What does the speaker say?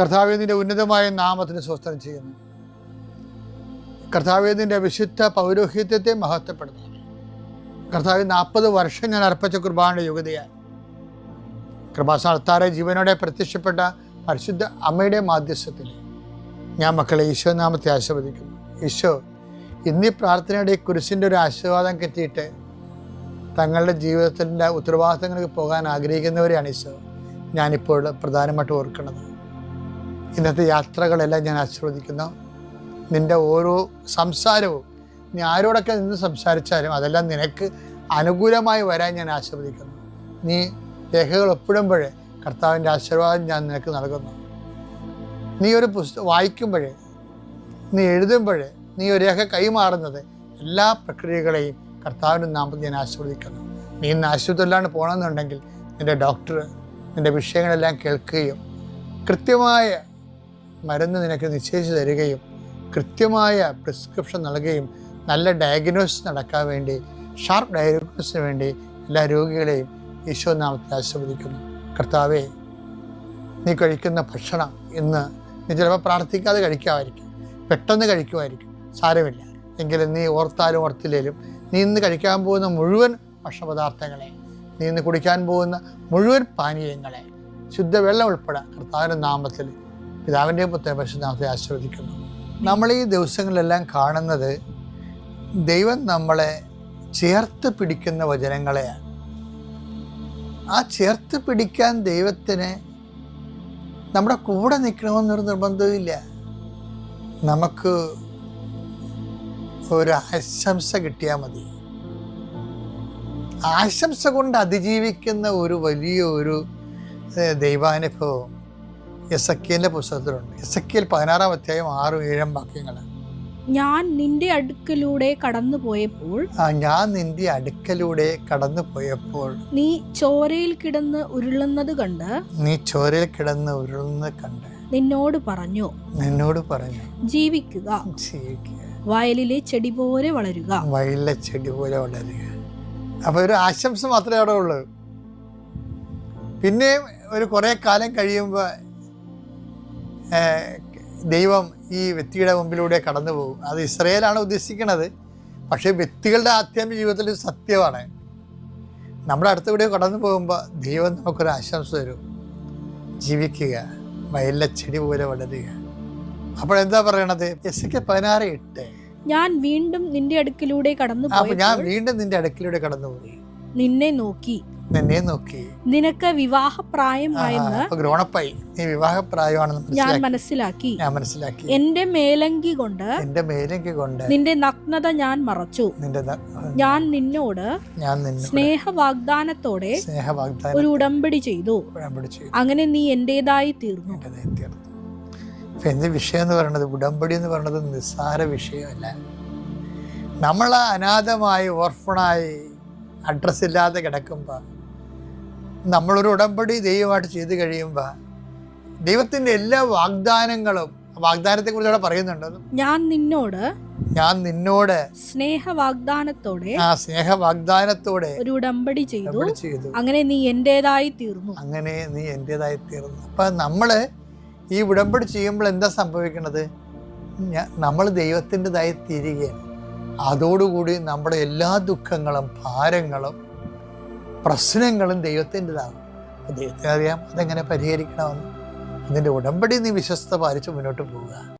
കർത്താവേദിന്റെ ഉന്നതമായ നാമത്തിന് സ്വസ്ഥം ചെയ്യുന്നു. കർത്താവേദിന്റെ വിശുദ്ധ പൗരോഹിത്യത്തെ മഹത്വപ്പെടുത്തുന്നു. കർത്താവ് നാൽപ്പത് വർഷം ഞാൻ അർപ്പിച്ച കുർബാനയുടെ യോഗ്യതയായി കൃപാസ്ഥാനത്താറെ ജീവനോടെ പ്രത്യക്ഷപ്പെട്ട പരിശുദ്ധ അമ്മയുടെ മാധ്യസ്ഥത്തിൽ ഞാൻ മക്കളെ ഈശോ നാമത്തെ ആശീർവദിക്കുന്നു. ഈശോ ഇന്നീ പ്രാർത്ഥനയുടെ കുരിശിന്റെ ഒരു ആശീർവാദം കിട്ടിയിട്ട് തങ്ങളുടെ ജീവിതത്തിന്റെ ഉത്തരവാദിത്തങ്ങൾക്ക് പോകാൻ ആഗ്രഹിക്കുന്നവരെയാണ് ഈശോ. ഞാനിപ്പോൾ പ്രധാനമായിട്ട് ഓർക്കുന്നത്. ഇന്നത്തെ യാത്രകളെല്ലാം ഞാൻ ആശീർവദിക്കുന്നു. നിന്റെ ഓരോ സംസാരവും നീ ആരോടൊക്കെ നിന്ന് സംസാരിച്ചാലും അതെല്ലാം നിനക്ക് അനുകൂലമായി വരാൻ ഞാൻ ആശീർവദിക്കുന്നു. നീ രേഖകൾ ഒപ്പിടുമ്പോഴേ കർത്താവിന്റെ ആശീർവാദം ഞാൻ നിനക്ക് നൽകുന്നു. നീ ഒരു പുസ്തകം വായിക്കുമ്പോഴേ നീ എഴുതുമ്പോഴേ നീ ഒരു രേഖ കൈമാറുന്നത് എല്ലാ പ്രക്രിയകളെയും കർത്താവിന്റെ നാമത്തിൽ ഞാൻ ആശീർവദിക്കുന്നു. നീ ഇന്ന് ആശുപത്രിയിലാണ് പോകണമെന്നുണ്ടെങ്കിൽ നിന്റെ ഡോക്ടർ നിന്റെ വിഷയങ്ങളെല്ലാം കേൾക്കുകയും കൃത്യമായ മരുന്ന് നിനക്ക് നിശ്ചയിച്ചു തരികയും കൃത്യമായ പ്രിസ്ക്രിപ്ഷൻ നൽകുകയും നല്ല ഡയഗ്നോസിസ് നടക്കാൻ വേണ്ടി ഷാർപ്പ് ഡയഗ്നോസിന് വേണ്ടി എല്ലാ രോഗികളെയും ഈശോ നാമത്തിൽ ആശീർവദിക്കുന്നു. കർത്താവെ നീ കഴിക്കുന്ന ഭക്ഷണം ഇന്ന് നീ ചിലപ്പോൾ പ്രാർത്ഥിക്കാതെ കഴിക്കാമായിരിക്കും. പെട്ടെന്ന് കഴിക്കുമായിരിക്കും. സാരമില്ല. എങ്കിലും നീ ഓർത്താലും ഓർത്തില്ലേലും നീ ഇന്ന് കഴിക്കാൻ പോകുന്ന മുഴുവൻ ഭക്ഷണപദാർത്ഥങ്ങളെ നീ ഇന്ന് കുടിക്കാൻ പോകുന്ന മുഴുവൻ പാനീയങ്ങളെ ശുദ്ധവെള്ളം ഉൾപ്പെടെ കർത്താവിന്റെ നാമത്തിൽ പിതാവിന്റെ പുത്ര പരിശുദ്ധാമത്തെ ആശീർവദിക്കുന്നു. നമ്മൾ ഈ ദിവസങ്ങളിലെല്ലാം കാണുന്നത് ദൈവം നമ്മളെ ചേർത്ത് പിടിക്കുന്ന വചനങ്ങളെയാണ്. ആ ചേർത്ത് പിടിക്കാൻ ദൈവത്തിന് നമ്മുടെ കൂടെ നിൽക്കണമെന്നൊരു നിർബന്ധമില്ല നമുക്ക് ഒരു ആശംസ കിട്ടിയാൽ മതി. ആശംസ കൊണ്ട് അതിജീവിക്കുന്ന ഒരു വലിയ ഒരു ദൈവാനുഭവം എസ് എ പുസ്തകത്തിലുണ്ട്. എസ് എ പതിനാറാം അധ്യായം ആറും ഏഴും വാക്യങ്ങൾ ഞാൻ നിന്റെ അടുക്കലൂടെ കടന്നു പോയപ്പോൾ ആ ഞാൻ നിന്റെ അടുക്കലൂടെ കടന്നു പോയപ്പോൾ നീ ചോരയിൽ കിടന്ന് ഉരുളുന്നത് കണ്ട് നീ ചോരയിൽ കിടന്ന് ഉരുളുന്നത് കണ്ട് നിന്നോട് പറഞ്ഞു നിന്നോട് പറഞ്ഞു ജീവിക്കുക. ജീവിക്കുക. വയലിലെ ചെടി പോലെ വളരുക. വയലിലെ ചെടി പോലെ വളരുക. അപ്പൊ ഒരു ആശംസ മാത്രമേ അവിടെ ഉള്ളൂ. പിന്നെ ഒരു കുറേ കാലം കഴിയുമ്പോൾ ദൈവം ഈ വ്യക്തിയുടെ മുമ്പിലൂടെ കടന്നു പോകും. അത് ഇസ്രയേലാണ് ഉദ്ദേശിക്കുന്നത്. പക്ഷേ വ്യക്തികളുടെ ആധ്യാത്മിക ജീവിതത്തിൽ സത്യമാണ്. നമ്മുടെ അടുത്തൂടെ കടന്നു പോകുമ്പോൾ ദൈവം നമുക്കൊരു ആശംസ തരും. ജീവിക്കുക വയലിലെ ചെടി പോലെ വളരുക. അപ്പോഴെന്താ പറയണത്? എസ് കെ പതിനാറ് എട്ട്. ഞാൻ വീണ്ടും നിന്റെ അടുക്കിലൂടെ കടന്നു ഞാൻ വീണ്ടും നിന്റെ അടുക്കിലൂടെ കടന്നുപോയി. നിന്നെ നോക്കി. നിന്നെ നോക്കി. നിനക്ക് വിവാഹപ്രായമായെന്ന് ഗ്രോണപ്പായി. നീ വിവാഹപ്രായമാണെന്ന് ഞാൻ മനസ്സിലാക്കി. ഞാൻ മനസ്സിലാക്കി. എന്റെ മേലങ്കി കൊണ്ട് എന്റെ മേലങ്കി കൊണ്ട് നിന്റെ നഗ്നത ഞാൻ മറച്ചു. നിന്റെ ഞാൻ നിന്നോട് ഞാൻ സ്നേഹ വാഗ്ദാനത്തോടെ സ്നേഹ ഒരു വാഗ്ദാനം ഉടമ്പടി ചെയ്തു. അങ്ങനെ നീ എന്റേതായി തീർന്നു. തീർന്നു. അപ്പൊ എന്ത് വിഷയം എന്ന് പറയുന്നത് ഉടമ്പടി എന്ന് പറയുന്നത് നിസ്സാര വിഷയമല്ല. നമ്മൾ അനാഥമായി ഓർഫണായി അഡ്രസ് ഇല്ലാതെ കിടക്കുമ്പോൾ നമ്മളൊരു ഉടമ്പടി ദൈവമായിട്ട് ചെയ്ത് കഴിയുമ്പോൾ ദൈവത്തിന്റെ എല്ലാ വാഗ്ദാനങ്ങളും വാഗ്ദാനത്തെ കുറിച്ച് അവിടെ പറയുന്നുണ്ട്. ഞാൻ നിന്നോട് ഞാൻ നിന്നോട് സ്നേഹ വാഗ്ദാനത്തോടെ ആ സ്നേഹ വാഗ്ദാനത്തോടെ ഒരു ഉടമ്പടി ചെയ്തു. അങ്ങനെ നീ എന്റേതായി തീർന്നു. അങ്ങനെ നീ എന്റെതായി തീർന്നു. അപ്പം നമ്മൾ ഈ ഉടമ്പടി ചെയ്യുമ്പോൾ എന്താ സംഭവിക്കുന്നത്? നമ്മൾ ദൈവത്തിന്റെതായി തീരുകയാണ്. അതോടുകൂടി നമ്മുടെ എല്ലാ ദുഃഖങ്ങളും ഭാരങ്ങളും പ്രശ്നങ്ങളും ദൈവത്തിന്റെതാകും ദൈവത്തിനറിയാം അതെങ്ങനെ പരിഹരിക്കണമെന്ന്. അതിന്റെ ഉടമ്പടി നീ വിശ്വസ്ത പാലിച്ച് മുന്നോട്ട് പോവുക.